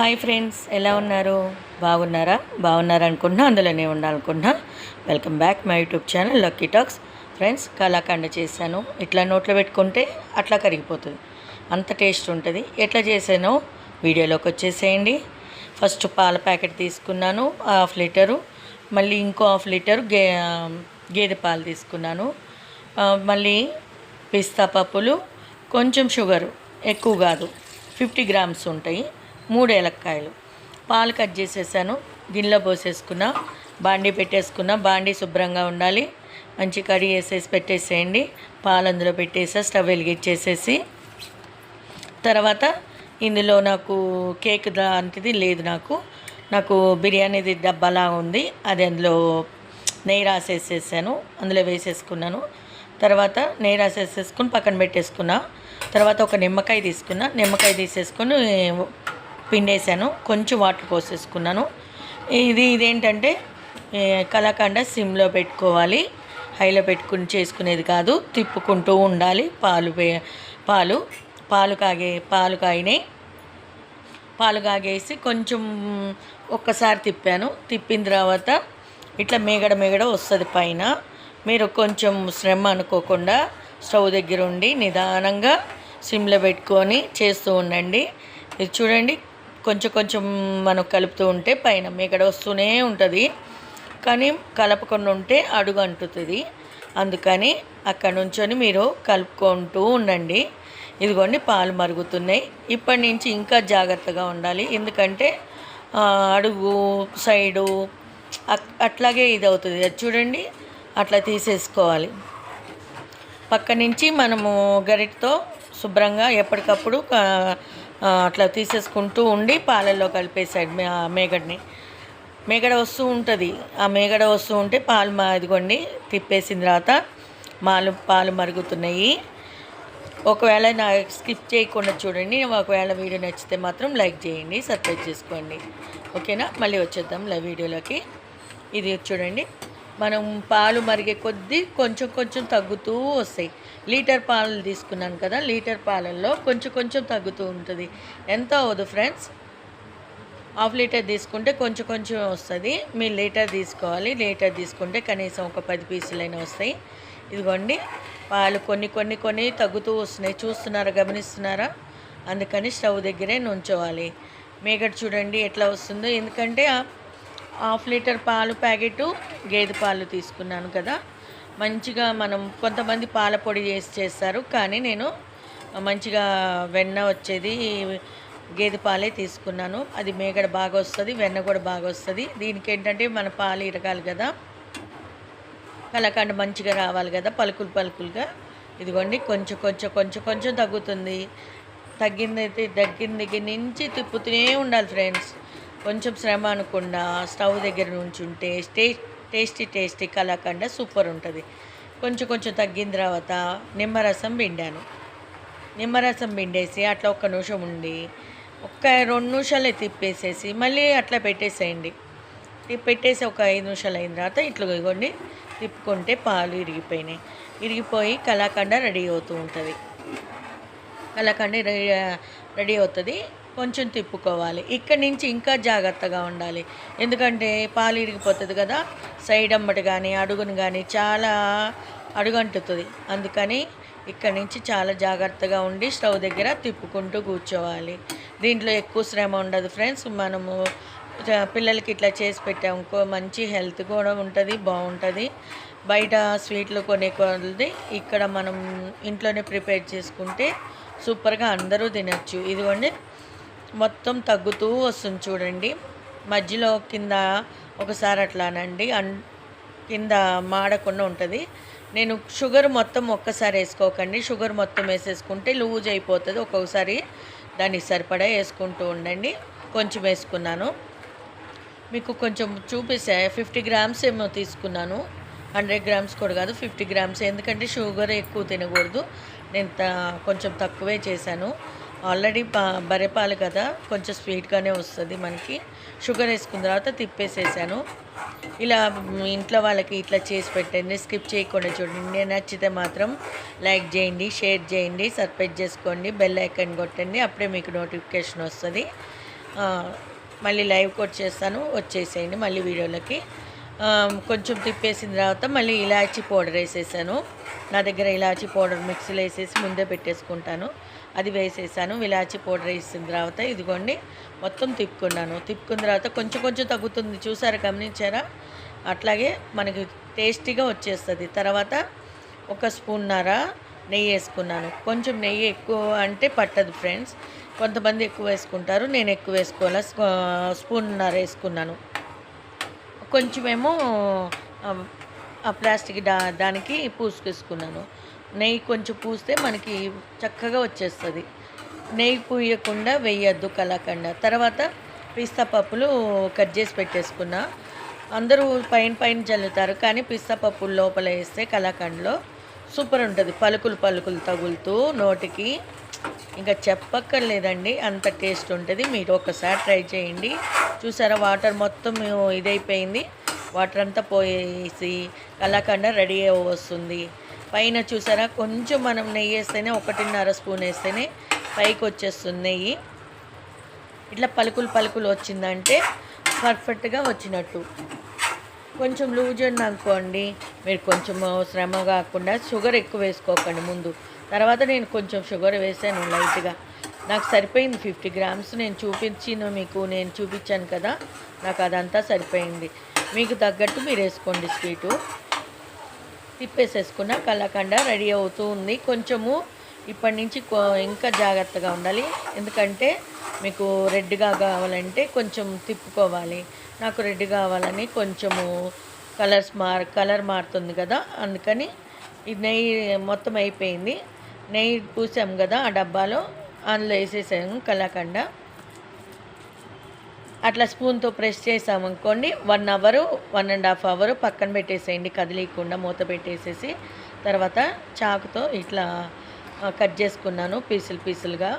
Hi friends ఎలా ఉన్నారు? బాగున్నారా? బాగున్నారా అనుకుంటున్నా అందులోనే ఉండాలనుకుంటున్నా. Welcome back my YouTube channel lucky talks. Friends కళాఖండ చేశాను. ఇట్లా నోట్లో పెట్టుకుంటే అట్లా కరిగిపోతుంది. అంత టేస్ట్ ఉంటుంది. ఎట్లా చేసానో వీడియోలోకి వచ్చేసేయండి. ఫస్ట్ పాల ప్యాకెట్ తీసుకున్నాను హాఫ్ లీటరు. మళ్ళీ ఇంకో హాఫ్ లీటరు గే గేదె పాలు తీసుకున్నాను. మళ్ళీ పిస్తా పప్పులు కొంచెం షుగరు. ఎక్కువ కాదు. ఫిఫ్టీ గ్రామ్స్ ఉంటాయి. మూడు ఏలక్కాయలు పాలు కట్ చేసేసాను గిన్నెలో పోసేసుకున్నా బాండీ పెట్టేసుకున్నా బాండీ శుభ్రంగా ఉండాలి. మంచి కడిగి వేసేసి పెట్టేసేయండి. పాలు అందులో పెట్టేసా స్టవ్ వెలిగించేసేసి. తర్వాత ఇందులో నాకు కేక్ లాంటిది లేదు నాకు. నాకు బిర్యానీది డబ్బాలా ఉంది. అది అందులో నెయ్యి రాసేసేసాను. అందులో వేసేసుకున్నాను. తర్వాత నెయ్యి రాసేసేసుకుని పక్కన పెట్టేసుకున్నా. తర్వాత ఒక నిమ్మకాయ తీసుకున్నా. నిమ్మకాయ తీసేసుకొని పిండేసాను కొంచెం వాటర్ పోసేసుకున్నాను. ఇది ఇదేంటంటే ఏ, కలాకండ సిమ్లో పెట్టుకోవాలి. హైలో పెట్టుకుని చేసుకునేది కాదు. తిప్పుకుంటూ ఉండాలి. పాలు పాలు పాలు కాగే పాలు కాగినాయి పాలు కాగేసి కొంచెం ఒక్కసారి తిప్పాను. తిప్పిన తర్వాత ఇట్లా మేగడ మేగడ వస్తుంది పైన. మీరు కొంచెం శ్రమ అనుకోకుండా స్టవ్ దగ్గర ఉండి నిదానంగా సిమ్లో పెట్టుకొని చేస్తూ ఉండండి. ఇది చూడండి కొంచెం కొంచెం మనం కలుపుతూ ఉంటే పైన మేగడ వస్తూనే ఉంటుంది. కానీ కలపకుండా ఉంటే అడుగు అంటుతుంది. అందుకని అక్కడ నుంచొని మీరు కలుపుకుంటూ ఉండండి. ఇదిగోండి పాలు మరుగుతున్నాయి. ఇప్పటి నుంచి ఇంకా జాగ్రత్తగా ఉండాలి. ఎందుకంటే అడుగు సైడు అట్లాగే ఇది అవుతుంది అది చూడండి అట్లా తీసేసుకోవాలి. పక్క నుంచి మనము గరిటతో శుభ్రంగా ఎప్పటికప్పుడు అట్లా తీసేసుకుంటూ ఉండి పాలల్లో కలిపేసాడు ఆ మేగడ్ని. మేగడ వస్తూ ఉంటుంది. ఆ మేగడ వస్తూ ఉంటే పాలు మా ఇదిగోండి తిప్పేసిన తర్వాత మాలు పాలు మరుగుతున్నాయి. ఒకవేళ నా స్కిప్ చేయకుండా చూడండి ఒకవేళ వీడియో నచ్చితే మాత్రం లైక్ చేయండి సబ్స్క్రైబ్ చేసుకోండి. ఓకేనా? మళ్ళీ వచ్చేద్దాం లైవ్ వీడియోలోకి. ఇది చూడండి. మనం పాలు మరిగే కొద్దీ కొంచెం కొంచెం తగ్గుతూ వస్తాయి. లీటర్ పాలు తీసుకున్నాను కదా లీటర్ పాలల్లో కొంచెం కొంచెం తగ్గుతూ ఉంటుంది. ఎంత అవ్వదు ఫ్రెండ్స్? హాఫ్ లీటర్ తీసుకుంటే కొంచెం కొంచెం వస్తుంది. మీరు లీటర్ తీసుకోవాలి. లీటర్ తీసుకుంటే కనీసం ఒక పది పీసులైనా వస్తాయి. ఇదిగోండి పాలు కొన్ని కొన్ని కొన్ని తగ్గుతూ వస్తున్నాయి. చూస్తున్నారా గమనిస్తున్నారా? అందుకని స్టవ్ దగ్గరే నుంచోవాలి. మేగడ చూడండి ఎట్లా వస్తుందో. ఎందుకంటే హాఫ్ లీటర్ పాలు ప్యాకెట్ గేదె పాలు తీసుకున్నాను కదా. మంచిగా మనం కొంతమంది పాల పొడి చేసి చేస్తారు కానీ నేను మంచిగా వెన్న వచ్చేది గేదె పాలే తీసుకున్నాను. అది మేగడ బాగా వస్తుంది వెన్న కూడా బాగా వస్తుంది. దీనికి ఏంటంటే మన పాలు ఇరగాలి కదా. కలకండ మంచిగా రావాలి కదా పలుకులు పలుకులుగా. ఇదిగోండి కొంచెం కొంచెం కొంచెం కొంచెం తగ్గుతుంది. తగ్గింది అయితే దగ్గర నుంచి తిప్పుతూనే ఉండాలి ఫ్రెండ్స్. కొంచెం శ్రమ అనుకుండా స్టవ్ దగ్గర నుంచి ఉంటే టే టేస్టీ టేస్టీ కలాకండ సూపర్ ఉంటుంది. కొంచెం కొంచెం తగ్గిన తర్వాత నిమ్మరసం పిండాను. నిమ్మరసం పిండేసి అట్లా ఒక్క నిమిషం ఉండి ఒక్క రెండు నిమిషాలే తిప్పేసేసి మళ్ళీ అట్లా పెట్టేసేయండి. తిప్పి పెట్టేసి ఒక ఐదు నిమిషాలు అయిన తర్వాత ఇట్లా ఇవ్వండి. తిప్పుకుంటే పాలు ఇరిగిపోయినాయి. ఇరిగిపోయి కలాకండ రెడీ అవుతూ ఉంటుంది. కలాకండ రెడీ రెడీ అవుతుంది. కొంచెం తిప్పుకోవాలి. ఇక్కడి నుంచి ఇంకా జాగ్రత్తగా ఉండాలి. ఎందుకంటే పాలు ఇరిగిపోతుంది కదా సైడ్ అమ్మటి కానీ అడుగును కానీ చాలా అడుగంటుతుంది. అందుకని ఇక్కడి నుంచి చాలా జాగ్రత్తగా ఉండి స్టవ్ దగ్గర తిప్పుకుంటూ కూర్చోవాలి. దీంట్లో ఎక్కువ శ్రమ ఉండదు ఫ్రెండ్స్. మనము పిల్లలకి ఇట్లా చేసి పెట్టామనుకో మంచి హెల్త్ కూడా ఉంటుంది బాగుంటుంది. బయట స్వీట్లు కొనే కొలది ఇక్కడ మనం ఇంట్లోనే ప్రిపేర్ చేసుకుంటే సూపర్గా అందరూ తినచ్చు. ఇదిగోండి మొత్తం తగ్గుతూ వస్తుంది చూడండి. మధ్యలో కింద ఒకసారి అట్లానండి. అన్ కింద మాడకుండా ఉంటుంది. నేను షుగర్ మొత్తం ఒక్కసారి వేసుకోకండి. షుగర్ మొత్తం వేసేసుకుంటే లూజ్ అయిపోతుంది. ఒక్కొక్కసారి దానికి సరిపడా వేసుకుంటూ ఉండండి. కొంచెం వేసుకున్నాను. మీకు కొంచెం చూపిస్తే. ఫిఫ్టీ గ్రామ్స్ ఏమో తీసుకున్నాను. హండ్రెడ్ గ్రామ్స్ కూడా కాదు ఫిఫ్టీ గ్రామ్స్. ఎందుకంటే షుగర్ ఎక్కువ తినకూడదు. నేను కొంచెం తక్కువే చేశాను. ఆల్రెడీ పా బర్రెపాలు కదా కొంచెం స్వీట్గానే వస్తుంది మనకి. షుగర్ వేసుకున్న తర్వాత తిప్పేసేసాను. ఇలా ఇంట్లో వాళ్ళకి ఇట్లా చేసి పెట్టండి స్కిప్ చేయకుండా చూడండి. నేను నచ్చితే మాత్రం లైక్ చేయండి షేర్ చేయండి సబ్స్క్రైబ్ చేసుకోండి బెల్ ఐకాన్ కొట్టండి అప్పుడే మీకు నోటిఫికేషన్ వస్తుంది. మళ్ళీ మళ్ళీ లైవ్కి చేస్తాను వచ్చేసేయండి మళ్ళీ వీడియోలకి. కొంచెం తిప్పేసిన తర్వాత మళ్ళీ ఇలాచీ పౌడర్ వేసేసాను. నా దగ్గర ఇలాచీ పౌడర్ మిక్సీలో వేసేసి ముందే పెట్టేసుకుంటాను. అది వేసేసాను. ఇలాచీ పౌడర్ వేసిన తర్వాత ఇదిగోండి మొత్తం తిప్పుకున్నాను. తిప్పుకున్న తర్వాత కొంచెం కొంచెం తగ్గుతుంది. చూసారా గమనించారా? అట్లాగే మనకి టేస్టీగా వచ్చేస్తుంది. తర్వాత ఒక స్పూన్నర నెయ్యి వేసుకున్నాను. కొంచెం నెయ్యి ఎక్కువ అంటే పట్టదు ఫ్రెండ్స్ కొంతమంది ఎక్కువ వేసుకుంటారు. నేను ఎక్కువ వేసుకోవాలి? స్పూన్నర వేసుకున్నాను. కొంచెమేమో ఆ, ప్లాస్టిక్ దా దానికి పూసుకేసుకున్నాను. నెయ్యి కొంచెం పూస్తే మనకి చక్కగా వచ్చేస్తుంది. నెయ్యి పూయకుండా వేయద్దు కలాకండ. తర్వాత పిస్తా పప్పులు కట్ చేసి పెట్టేసుకున్నా. అందరూ పైన పైన చల్లుతారు కానీ పిస్తా పప్పులు లోపల వేస్తే కలాకండలో సూపర్ ఉంటుంది. పలుకులు పలుకులు తగులుతూ నోటికి ఇంకా చెప్పక్కర్లేదండి. అంత టేస్ట్ ఉంటుంది. మీరు ఒకసారి ట్రై చేయండి. చూసారా వాటర్ మొత్తం ఇదైపోయింది. వాటర్ అంతా పోయేసి కలాకండ రెడీ వస్తుంది. పైన చూసారా కొంచెం మనం నెయ్యి వేస్తేనే ఒకటిన్నర స్పూన్ వేస్తేనే పైకి వచ్చేస్తుంది నెయ్యి. ఇట్లా పలుకులు పలుకులు వచ్చిందంటే పర్ఫెక్ట్గా వచ్చినట్టు. కొంచెం లూజ్ ఉంది అనుకోండి మీరు కొంచెం శ్రమ కాకుండా షుగర్ ఎక్కువ వేసుకోకండి ముందు. తర్వాత నేను కొంచెం షుగర్ వేసాను లైట్గా. నాకు సరిపోయింది ఫిఫ్టీ గ్రామ్స్. నేను చూపించిన మీకు నేను చూపించాను కదా నాకు అదంతా సరిపోయింది. మీకు తగ్గట్టు మీరు వేసుకోండి స్వీటు. తిప్పేసేసుకున్న కలాకండ రెడీ అవుతూ ఉంది. కొంచెము ఇప్పటి నుంచి ఇంకా జాగ్రత్తగా ఉండాలి. ఎందుకంటే మీకు రెడ్గా కావాలంటే కొంచెం తిప్పుకోవాలి. నాకు రెడ్ కావాలని కొంచెము కలర్స్ మార్ కలర్ మారుతుంది కదా అందుకని ఇది నెయ్యి మొత్తం అయిపోయింది. నెయ్యి పూసాం కదా ఆ డబ్బాలో. అందులో వేసేసాము కలాకండ. అట్లా స్పూన్తో ప్రెస్ చేసాము అనుకోండి one hour one and half hour పక్కన పెట్టేసేయండి కదిలీయకుండా మూత పెట్టేసేసి. తర్వాత చాకుతో ఇట్లా కట్ చేసుకున్నాను పీసులు పీసులుగా.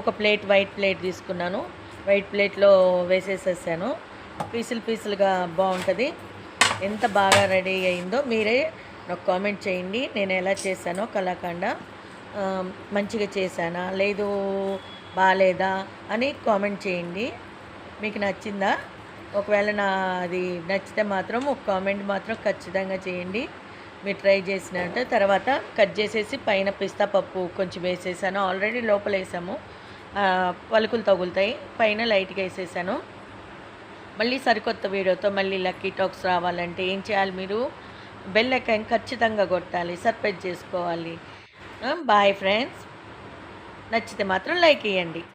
ఒక ప్లేట్ వైట్ ప్లేట్ తీసుకున్నాను. వైట్ ప్లేట్లో వేసేసేసాను. పీసులు పీసులుగా బాగుంటుంది. ఎంత బాగా రెడీ అయిందో మీరే నాకు కామెంట్ చేయండి. నేను ఎలా చేశానో కళాఖండ మంచిగా చేశానా లేదు బాగాలేదా అని కామెంట్ చేయండి. మీకు నచ్చిందా? ఒకవేళ నా అది నచ్చితే మాత్రం ఒక కామెంట్ మాత్రం ఖచ్చితంగా చేయండి. మీరు ట్రై చేసినట్టు. తర్వాత కట్ చేసేసి పైన పిస్తా పప్పు కొంచెం వేసేసాను. ఆల్రెడీ లోపల వేసాము. పలుకులు తగులుతాయి. పైన లైట్గా వేసేసాను. మళ్ళీ సరికొత్త వీడియోతో మళ్ళీ లక్కీ టాక్స్ రావాలంటే ఏం చేయాలి మీరు? బెల్ ఐకాన్ ఖచ్చితంగా కొట్టాలి సర్ప్రైజ్ చేసుకోవాలి. Bye friends. నచ్చితే మాత్రం లైక్ ఇవ్వండి